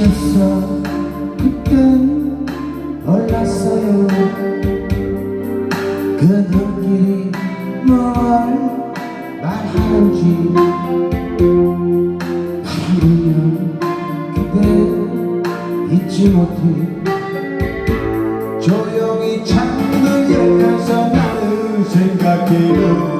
시켰어 그땐 몰랐어요. 그 눈길이 뭘 말하는지 바라보면 그대 잊지 못해. 조용히 창을 열면서 나를 생각해요.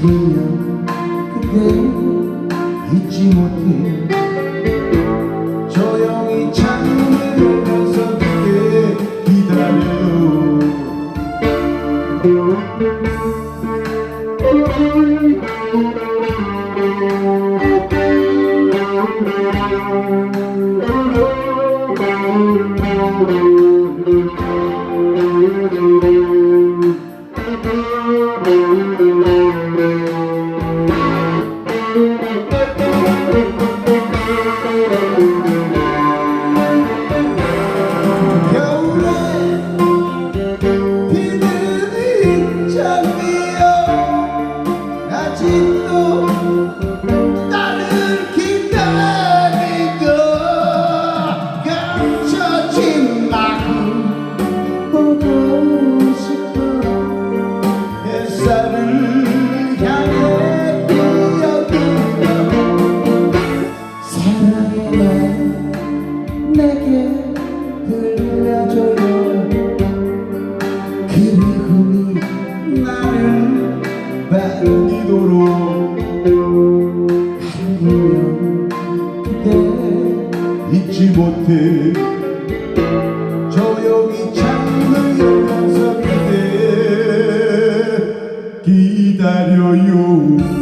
반기면 그대 잊지 못해 조용히 창문을 열면서 그대 기다려요 내게 들려줘요. 그 미움이 나를 따르도록 한구면 그대 잊지 못해. 조용히 창을 열면서 기다려요.